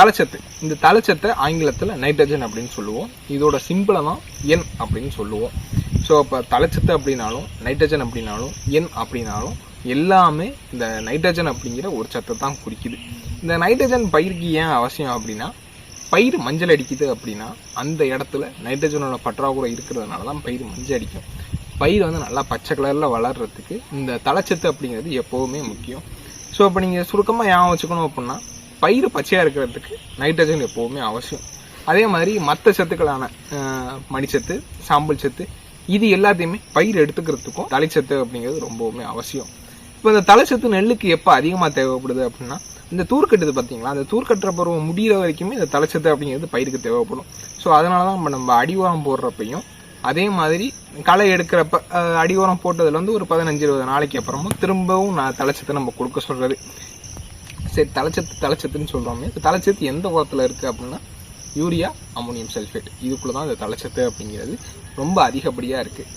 தலைச்சத்து. இந்த தலைச்சத்தை ஆங்கிலத்தில் நைட்ரஜன் அப்படின்னு சொல்லுவோம். இதோட சிம்பிளை தான் என் அப்படின்னு சொல்லுவோம். ஸோ இப்போ தலைச்சத்து அப்படின்னாலும் நைட்ரஜன் அப்படின்னாலும் என் அப்படின்னாலும் எல்லாமே இந்த நைட்ரஜன் அப்படிங்கிற ஒரு சத்தை தான் குறிக்குது. இந்த நைட்ரஜன் பயிருக்கு ஏன் அவசியம் அப்படின்னா பயிர் மஞ்சள் அடிக்குது அப்படின்னா அந்த இடத்துல நைட்ரஜனோட பற்றாக்குறை இருக்கிறதுனால தான் பயிர் மஞ்சள் அடிக்கும். பயிர் வந்து நல்லா பச்சை கலரில் வளர்கிறதுக்கு இந்த தலைச்சத்து அப்படிங்கிறது எப்போவுமே முக்கியம். ஸோ இப்போ நீங்கள் சுருக்கமாக ஞாபகம் வச்சுக்கணும் அப்படின்னா பயிர் பச்சையாக இருக்கிறதுக்கு நைட்ரஜன் எப்போவுமே அவசியம். அதே மாதிரி மற்ற சத்துக்களான மணிச்சத்து சாம்பல் சத்து இது எல்லாத்தையுமே பயிர் எடுத்துக்கிறதுக்கும் தலைச்சத்து அப்படிங்கிறது ரொம்பவுமே அவசியம். இப்போ இந்த தலைச்சத்து நெல்லுக்கு எப்போ அதிகமாக தேவைப்படுது அப்படின்னா இந்த தூர்கட்டுது பார்த்தீங்களா அந்த தூர்க்கட்டுற பருவம் முடிகிற வரைக்குமே இந்த தலைச்சத்து அப்படிங்கிறது பயிருக்கு தேவைப்படும். ஸோ அதனால தான் நம்ம நம்ம அடி போடுறப்பையும் அதே மாதிரி களை எடுக்கிறப்ப அடி உரம் போட்டதுலேருந்து ஒரு பதினஞ்சு இருபது நாளைக்கு அப்புறமும் திரும்பவும் நான் தலைச்சத்தை நம்ம கொடுக்க சொல்கிறது சரி தலைச்சத்து தலைச்சத்துன்னு சொல்கிறோமே இந்த தலைச்சத்து எந்த உரத்தில் இருக்குது அப்படின்னா யூரியா அமோனியம் சல்ஃபேட் இதுக்குள்ளே தான் இந்த தலைச்சத்து அப்படிங்கிறது ரொம்ப அதிகப்படியாக இருக்குது